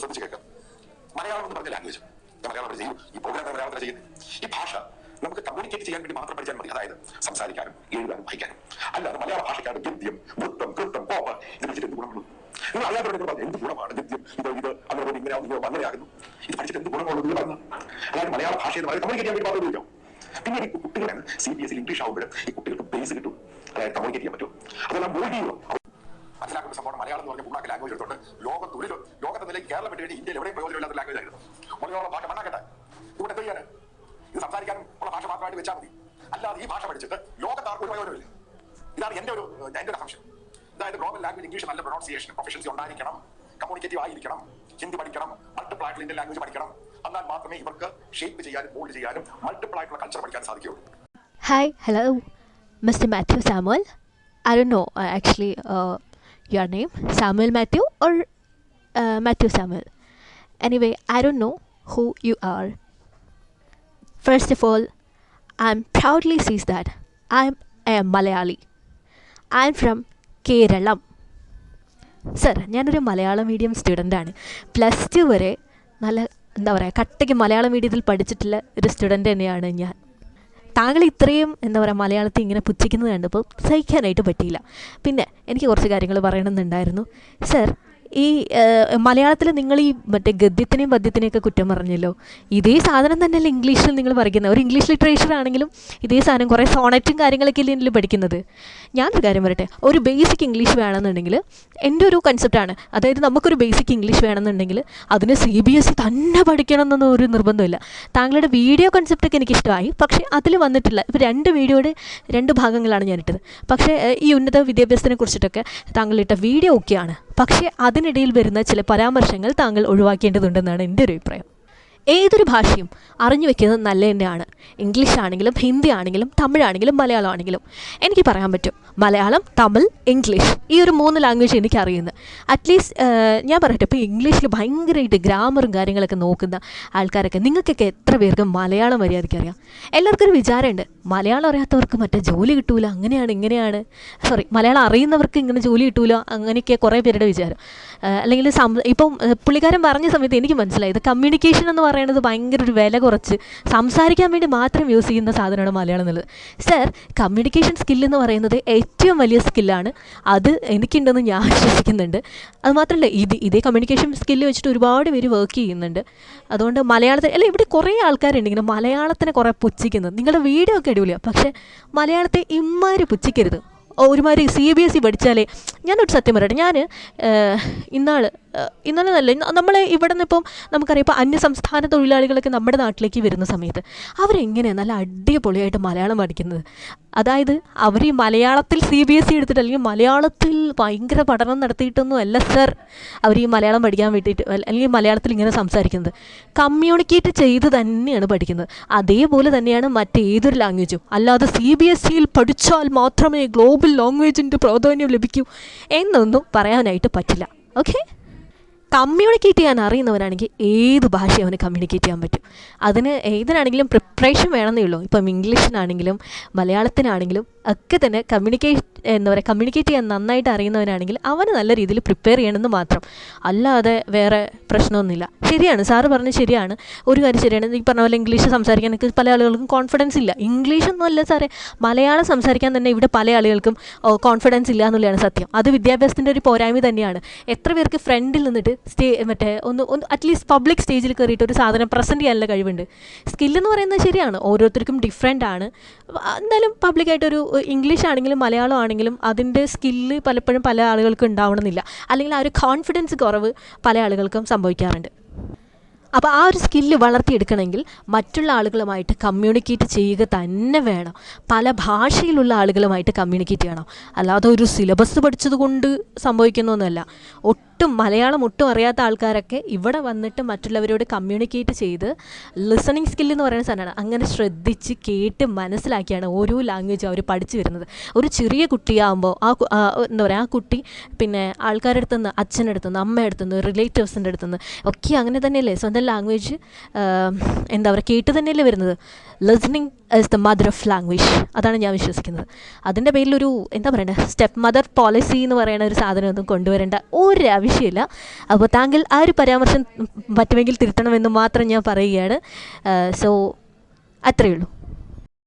ഒന്ന് ശ്രദ്ധിച്ച് കേൾക്കാം. മലയാളം എന്ന് പറഞ്ഞ ലാംഗ്വേജ് മലയാളം ചെയ്യും. ഈ പ്രോഗ്രാം മലയാളത്തിൽ ചെയ്യുന്നത് ഈ ഭാഷ നമുക്ക് കമ്മ്യൂണിക്കേറ്റ് ചെയ്യാൻ വേണ്ടി മാത്രം പഠിച്ചാൽ മതി. അതായത് സംസാരിക്കാനും എഴുതാനും വായിക്കാനും. അല്ലാതെ മലയാള ഭാഷയ്ക്കാണ് ഗദ്യം വൃത്തം കൃത്തം കോപ്പ് ഇത് പഠിച്ചിട്ട് എന്ത് ഗുണമുള്ളൂ നിങ്ങൾ അറിയാത്തവരോട് പറഞ്ഞു എന്ത് ഗുണമാണ് ഗദ്യം? ഇത് ഇത് അങ്ങനെ ഇങ്ങനെ അങ്ങനെയാകുന്നു. ഇത് പഠിച്ചിട്ട് എന്ത് ഗുണമുള്ളത് പറഞ്ഞു. അതായത് മലയാള ഭാഷ എന്ന് പറയുന്നത് കമ്മ്യൂണിക്കേറ്റ് ചെയ്യാൻ വേണ്ടി മാത്രം ഉപയോഗിക്കാം. പിന്നെ ഈ കുട്ടികളാണ് സി ബി എസ് ഇംഗ്ലീഷ് ആവുമ്പോഴും ഈ കുട്ടികൾക്ക് ബേസ് കിട്ടും. അതായത് കമ്മ്യൂണിക്കേറ്റ് ചെയ്യാൻ പറ്റും. അതെല്ലാം ചെയ്യുക മനസ്സിലാക്കുന്ന സംഭവം മലയാളം എന്ന് പറഞ്ഞ പുണ്ണാക്ക് ലാംഗ്വേജ് എടുത്തോണ്ട് ലോകത്ത് ഒരു ലോകത്തെ നിലയിൽ കേരളം ഇന്ത്യയിൽ എവിടെയും പ്രയോജനമില്ലാത്ത ലാംഗ്വേജ് ആയിരുന്നു. മലയാളം ഭാഷ മണ്ണാക്കട്ടെ. ഇവിടെ എന്ത് ചെയ്യാൻ ഇത് സംസാരിക്കാനും ഉള്ള ഭാഷ മാത്രമായിട്ട് വെച്ചാൽ മതി. അല്ലാതെ ഈ ഭാഷ പഠിച്ചിട്ട് ലോകത്ത് ആർക്കും ഒരു പ്രയോജനമില്ല. ഇതാണ് എന്റെ ഒരു എന്റെ ഒരു അസംഷൻ അതായത് ഗ്ലോബൽ ലാംഗ്വേജ് ഇംഗ്ലീഷ് നല്ല പ്രൊണൗൺസിയേഷൻ പ്രൊഫഷൻസി ഉണ്ടായിരിക്കണം കമ്മ്യൂണിക്കേറ്റീവ് ആയിരിക്കണം ഹിന്ദി പഠിക്കണം മൾട്ടിപ്പിൾ ആയിട്ടുള്ള ലാംഗ്വേജ് പഠിക്കണം. എന്നാൽ മാത്രമേ ഇവർക്ക് ഷേപ്പ് ചെയ്യാനും മോൾഡ് ചെയ്യാനും മൾട്ടിപ്പിൾ ആയിട്ടുള്ള കൾച്ചർ പഠിക്കാൻ സാധിക്കുകയുള്ളൂ. Hi hello mister Mathew Samuel I do know uh, your name, Samuel Matthew or uh, Matthew Samuel. Anyway, I don't know who you are. First of all, I'm proudly says that I'm a Malayali. I'm from Kerala. Sir ഞാനൊരു Malayalam medium സ്റ്റുഡന്റാണ് plus two വരെ നല്ല എന്താ പറയുക കട്ടയ്ക്ക് മലയാളം മീഡിയത്തിൽ പഠിച്ചിട്ടുള്ള ഒരു സ്റ്റുഡന്റ് തന്നെയാണ് ഞാൻ താങ്കൾ ഇത്രയും എന്താ പറയുക മലയാളത്തിൽ ഇങ്ങനെ പുച്ഛിക്കുന്നത് കണ്ടപ്പോൾ സഹിക്കാനായിട്ട് പറ്റിയില്ല. പിന്നെ എനിക്ക് കുറച്ച് കാര്യങ്ങൾ പറയണമെന്നുണ്ടായിരുന്നു. സർ ഈ മലയാളത്തിൽ നിങ്ങൾ ഈ മറ്റേ ഗദ്യത്തിനെയും പദ്യത്തിനെയൊക്കെ കുറ്റം പറഞ്ഞല്ലോ. ഇതേ സാധനം തന്നെയല്ലേ ഇംഗ്ലീഷിൽ നിങ്ങൾ പഠിക്കുന്നത് ഒരു ഇംഗ്ലീഷ് ലിറ്ററേച്ചർ ആണെങ്കിലും ഇതേ സാധനം കുറേ സോണറ്റും കാര്യങ്ങളൊക്കെ അല്ലേ ഇതിൽ പഠിക്കുന്നത്. ഞാനൊരു കാര്യം പറയട്ടെ. ഒരു ബേസിക് ഇംഗ്ലീഷ് വേണമെന്നുണ്ടെങ്കിൽ എന്റെ ഒരു കൺസെപ്റ്റാണ് അതായത് നമുക്കൊരു ബേസിക് ഇംഗ്ലീഷ് വേണമെന്നുണ്ടെങ്കിൽ അതിന് സി ബി എസ് ഇ തന്നെ പഠിക്കണം എന്നൊന്നും ഒരു നിർബന്ധമില്ല. താങ്കളുടെ വീഡിയോ കൺസെപ്റ്റൊക്കെ എനിക്ക് ഇഷ്ടമായി. പക്ഷേ അതിൽ വന്നിട്ടില്ല. ഇപ്പോൾ രണ്ട് വീഡിയോയുടെ രണ്ട് ഭാഗങ്ങളാണ് ഞാനിട്ടത് പക്ഷേ ഈ ഉന്നത വിദ്യാഭ്യാസത്തിനെ കുറിച്ചിട്ടൊക്കെ താങ്കളിട്ട വീഡിയോ ഒക്കെയാണ് പക്ഷേ അതിനിടയിൽ വരുന്ന ചില പരാമർശങ്ങൾ താങ്കൾ ഒഴിവാക്കേണ്ടതുണ്ടെന്നാണ് എന്റെ ഒരു അഭിപ്രായം. ഏതൊരു ഭാഷയും അറിഞ്ഞു വെക്കുന്നത് നല്ല തന്നെയാണ് ഇംഗ്ലീഷ് ആണെങ്കിലും ഹിന്ദി ആണെങ്കിലും തമിഴാണെങ്കിലും മലയാളം ആണെങ്കിലും എനിക്ക് പറയാൻ പറ്റും. മലയാളം തമിഴ് ഇംഗ്ലീഷ് ഈ ഒരു മൂന്ന് ലാംഗ്വേജ് എനിക്ക് അറിയുന്നത്. അറ്റ്ലീസ്റ്റ് ഞാൻ പറയട്ടെ ഇപ്പോൾ ഇംഗ്ലീഷിൽ ഭയങ്കരമായിട്ട് ഗ്രാമറും കാര്യങ്ങളൊക്കെ നോക്കുന്ന ആൾക്കാരൊക്കെ നിങ്ങൾക്കൊക്കെ എത്ര പേർക്ക് മലയാളം മര്യാദയ്ക്ക് അറിയാം? എല്ലാവർക്കും ഒരു വിചാരമുണ്ട്. മലയാളം അറിയാത്തവർക്ക് മറ്റേ ജോലി കിട്ടൂല അങ്ങനെയാണ് ഇങ്ങനെയാണ്. സോറി മലയാളം അറിയുന്നവർക്ക് ഇങ്ങനെ ജോലി കിട്ടൂല അങ്ങനെയൊക്കെ കുറേ പേരുടെ വിചാരം. അല്ലെങ്കിൽ സം ഇപ്പം പുള്ളിക്കാരൻ പറഞ്ഞ സമയത്ത് എനിക്ക് മനസ്സിലായത് കമ്മ്യൂണിക്കേഷൻ എന്ന് പറയുന്നത് ഭയങ്കര ഒരു വില കുറച്ച് സംസാരിക്കാൻ വേണ്ടി മാത്രം യൂസ് ചെയ്യുന്ന സാധനമാണ് മലയാളം എന്നുള്ളത്. സർ കമ്മ്യൂണിക്കേഷൻ സ്കില്ലെന്ന് പറയുന്നത് ഏറ്റവും വലിയ സ്കില്ലാണ് അത് എനിക്കുണ്ടെന്ന് ഞാൻ വിശ്വസിക്കുന്നുണ്ട്. അതുമാത്രമല്ല ഇത് ഇതേ കമ്മ്യൂണിക്കേഷൻ സ്കില്ല് വെച്ചിട്ട് ഒരുപാട് പേര് വർക്ക് ചെയ്യുന്നുണ്ട്. അതുകൊണ്ട് മലയാളത്തിൽ അല്ല ഇവിടെ കുറേ ആൾക്കാരുണ്ട് ഇങ്ങനെ മലയാളത്തിനെ കുറേ പുച്ഛിക്കുന്നത്. നിങ്ങളുടെ വീഡിയോ ഒക്കെ അടിപൊളിയാണ് പക്ഷേ മലയാളത്തെ ഇമ്മാര് പുച്ഛിക്കരുത്. ഒരുമാതിരി സി ബി എസ് ഇ പഠിച്ചാലേ ഞാനൊരു സത്യം പറയട്ടെ. ഞാൻ ഇന്നാൾ ഇന്നലെ നല്ല നമ്മൾ ഇവിടെ നിന്ന് ഇപ്പം നമുക്കറിയാം ഇപ്പോൾ അന്യസംസ്ഥാന തൊഴിലാളികളൊക്കെ നമ്മുടെ നാട്ടിലേക്ക് വരുന്ന സമയത്ത് അവരെങ്ങനെയാണ് നല്ല അടിപൊളിയായിട്ട് മലയാളം പഠിക്കുന്നത്? അതായത് അവർ ഈ മലയാളത്തിൽ സി ബി എസ് ഇ എടുത്തിട്ട് അല്ലെങ്കിൽ മലയാളത്തിൽ ഭയങ്കര പഠനം നടത്തിയിട്ടൊന്നും അല്ല സർ. അവർ ഈ മലയാളം പഠിക്കാൻ വേണ്ടിയിട്ട് അല്ലെങ്കിൽ മലയാളത്തിൽ ഇങ്ങനെ സംസാരിക്കുന്നത്. കമ്മ്യൂണിക്കേറ്റ് ചെയ്ത് തന്നെയാണ് പഠിക്കുന്നത്. അതേപോലെ തന്നെയാണ് മറ്റേതൊരു ലാംഗ്വേജും. അല്ലാതെ സി ബി എസ് ഇയിൽ പഠിച്ചാൽ മാത്രമേ ഗ്ലോബൽ ലാംഗ്വേജിന്റെ പ്രാധാന്യം ലഭിക്കൂ എന്നൊന്നും പറയാനായിട്ട് പറ്റില്ല. ഓക്കെ കമ്മ്യൂണിക്കേറ്റ് ചെയ്യാൻ അറിയുന്നവനാണെങ്കിൽ ഏത് ഭാഷ അവന് കമ്മ്യൂണിക്കേറ്റ് ചെയ്യാൻ പറ്റും. അതിന് ഏതിനാണെങ്കിലും പ്രിപ്പറേഷൻ വേണമെന്നേ ഉള്ളൂ. ഇപ്പം ഇംഗ്ലീഷിനാണെങ്കിലും മലയാളത്തിനാണെങ്കിലും ഒക്കെ തന്നെ കമ്മ്യൂണിക്കേറ്റ് എന്താ പറയുക കമ്മ്യൂണിക്കേറ്റ് ചെയ്യാൻ നന്നായിട്ട് അറിയുന്നവനാണെങ്കിൽ അവന് നല്ല രീതിയിൽ പ്രിപ്പയർ ചെയ്യണമെന്ന് മാത്രം. അല്ലാതെ വേറെ പ്രശ്നമൊന്നുമില്ല. ശരിയാണ് സാറ് പറഞ്ഞത് ശരിയാണ്. ഒരു കാര്യം ശരിയാണ് ഈ പറഞ്ഞ പോലെ ഇംഗ്ലീഷ് സംസാരിക്കാനൊക്കെ പല ആളുകൾക്കും കോൺഫിഡൻസ് ഇല്ല. ഇംഗ്ലീഷൊന്നും അല്ല സാറേ മലയാളം സംസാരിക്കാൻ തന്നെ ഇവിടെ പല ആളുകൾക്കും കോൺഫിഡൻസ് ഇല്ല എന്നുള്ളതാണ് സത്യം. അത് വിദ്യാഭ്യാസത്തിന്റെ ഒരു പോരായ്മ തന്നെയാണ്. എത്ര പേർക്ക് ഫ്രണ്ടിൽ നിന്നിട്ട് സ്റ്റേ മറ്റേ ഒന്ന് ഒന്ന് അറ്റ്ലീസ്റ്റ് പബ്ലിക് സ്റ്റേജിൽ കയറിയിട്ട് ഒരു സാധനം പ്രസന്റ് ചെയ്യാനുള്ള കഴിവുണ്ട്. സ്കില്ലെന്ന് പറയുന്നത് ശരിയാണ്. ഓരോരുത്തർക്കും ഡിഫറെന്റ് ആണ്. എന്തായാലും പബ്ലിക്കായിട്ടൊരു ഇംഗ്ലീഷ് ആണെങ്കിലും മലയാളം ആണെങ്കിലും അതിന്റെ സ്കില്ല് പലപ്പോഴും പല ആളുകൾക്കും ഉണ്ടാവണമെന്നില്ല. അല്ലെങ്കിൽ ആ ഒരു കോൺഫിഡൻസ് കുറവ് പല ആളുകൾക്കും സംഭവിക്കാറുണ്ട്. അപ്പോൾ ആ ഒരു സ്കില്ല് വളർത്തിയെടുക്കണമെങ്കിൽ മറ്റുള്ള ആളുകളുമായിട്ട് കമ്മ്യൂണിക്കേറ്റ് ചെയ്യുക തന്നെ വേണം. പല ഭാഷയിലുള്ള ആളുകളുമായിട്ട് കമ്മ്യൂണിക്കേറ്റ് ചെയ്യണം. അല്ലാതെ ഒരു സിലബസ് പഠിച്ചത് കൊണ്ട് സംഭവിക്കുന്നൊന്നുമല്ല. ഒട്ടും മലയാളം ഒട്ടും അറിയാത്ത ആൾക്കാരൊക്കെ ഇവിടെ വന്നിട്ട് മറ്റുള്ളവരോട് കമ്മ്യൂണിക്കേറ്റ് ചെയ്ത് ലിസണിങ് സ്കില്ല് എന്ന് പറയുന്ന സാധനമാണ്. അങ്ങനെ ശ്രദ്ധിച്ച് കേട്ട് മനസ്സിലാക്കിയാണ് ഓരോ ലാംഗ്വേജും അവർ പഠിച്ചു വരുന്നത്. ഒരു ചെറിയ കുട്ടിയാകുമ്പോൾ ആ ആ, എന്താ പറയുക ആ കുട്ടി പിന്നെ ആൾക്കാരുടെ അടുത്ത് നിന്ന് അച്ഛന്റെ അടുത്ത് നിന്ന് അമ്മയുടെ അടുത്ത് നിന്ന് റിലേറ്റീവ്സിന്റെ അടുത്ത് നിന്ന് ഒക്കെ അങ്ങനെ തന്നെയല്ലേ സ്വന്തം ലാംഗ്വേജ് എന്താ പറയുക കേട്ട് തന്നെയല്ലേ വരുന്നത്. Listening is the mother of language അതാണ് ഞാൻ വിശ്വസിക്കുന്നത്. അതിന്റെ പേരിലൊരു എന്താ പറയണ്ടത് സ്റ്റെപ്പ് മദർ പോളിസി എന്ന് പറയുന്ന ഒരു സാധനമൊന്നും കൊണ്ടുവരേണ്ട ഒരു ആവശ്യമില്ല അപ്പോൾ താങ്കൾ ആ ഒരു പരാമർശം പറ്റുമെങ്കിൽ തിരുത്തണമെന്ന് മാത്രം ഞാൻ പറയുകയാണ്. സോ അത്രയേ ഉള്ളൂ.